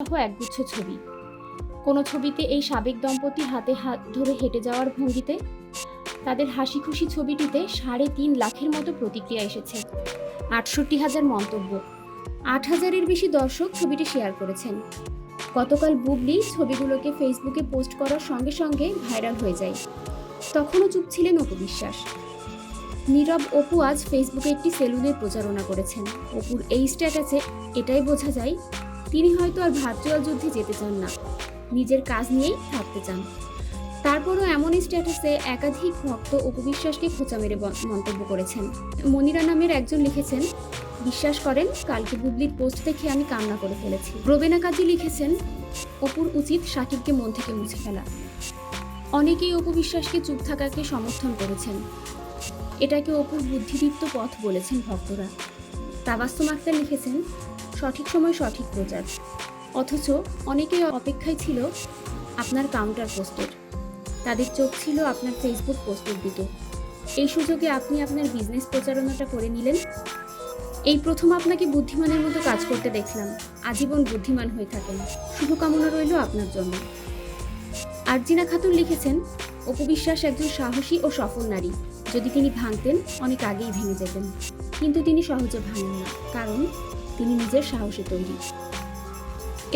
সহ একগুচ্ছ ছবি। কোনো ছবিতে এই সাবেক দম্পতি হাতে হাত ধরে হেঁটে যাওয়ার ভঙ্গিতে তাদের হাসি খুশি ছবিটিতে সাড়ে তিন লাখের মতো প্রতিক্রিয়া এসেছে। আটষট্টি হাজার মন্তব্য। আট হাজারের বেশি দর্শক ছবিটি শেয়ার করেছেন। গতকাল বুবলি ছবিগুলোকে ফেসবুকে পোস্ট করার সঙ্গে সঙ্গে ভাইরাল হয়ে যায়। তখনও চুপ ছিলেন অপু বিশ্বাস। নীরব অপু আজ ফেসবুকে একটি সেলুনের প্রচারণা করেছেন। অপুর এই স্ট্যাটাসে এটাই বোঝা যায় তিনি হয়তো আর ভার্চুয়াল যুদ্ধে যেতে চান না। নিজের কাজ নিয়েই থাকতে চান। তারপরও এমনই স্ট্যাটাসে একাধিক ভক্ত অপু বিশ্বাসকে খোঁচা মেরে মন্তব্য করেছেন। মনিরা নামের একজন লিখেছেন, বিশ্বাস করেন, কালকে বুবলির পোস্ট দেখে আমি কান্না করে ফেলেছি। রবেনা কাজী লিখেছেন, অপুর উচিত সাকিবকে মন থেকে মুছে ফেলা। অনেকেই অপু বিশ্বাসকে চুপ থাকাকে সমর্থন করেছেন। এটাকে অপুর বুদ্ধিদীপ্ত পথ বলেছেন ভক্তরা। তাবাস্তুম আক্তার লিখেছেন সঠিক সময় সঠিক প্রচার। অথচ অনেকেই অপেক্ষায় ছিল আপনার কাউন্টার পোস্টের তাদের চোখ ছিল আপনার ফেসবুক পোস্টের দিকে। এই সুযোগে আপনি আপনার বিজনেস প্রচারণাটা করে নিলেন। এই প্রথম আপনাকে বুদ্ধিমানের মতো কাজ করতে দেখলাম। আজীবন বুদ্ধিমান হয়ে থাকেন। শুভকামনা রইল আপনার জন্য। আরজিনা খাতুন লিখেছেন অপবিশ্বাস একজন সাহসী ও সফল নারী। যদি তিনি ভাঙতেন, অনেক আগেই ভেঙে যেতেন। কিন্তু তিনি সহজে ভাঙেন না। কারণ তিনি নিজের সাহসে তৈরি।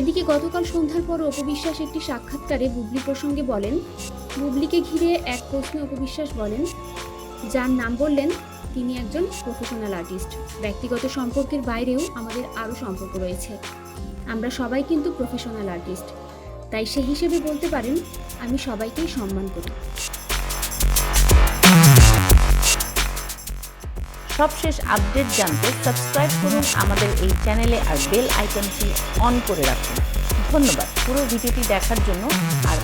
এদিকে গতকাল সন্ধ্যার পর অপবিশ্বাস একটি সাক্ষাৎকারে বুবলি প্রসঙ্গে বলেন, বুবলিকে ঘিরে এক প্রশ্নে অপবিশ্বাস বলেন, যার নাম বললেন, তিনি একজন প্রফেশনাল আর্টিস্ট ব্যক্তিগত সম্পর্কের বাইরেও আমাদের আরও সম্পর্ক রয়েছে। আমরা সবাই কিন্তু প্রফেশনাল আর্টিস্ট তাই সে হিসেবে বলতে পারেন, আমি সবাইকেই সম্মান করি। সবশেষ আপডেট জানতে সাবস্ক্রাইব করুন আমাদের এই চ্যানেলে আর বেল আইকনটি অন করে রাখুন। ধন্যবাদ। পুরো ভিডিওটি দেখার জন্য আর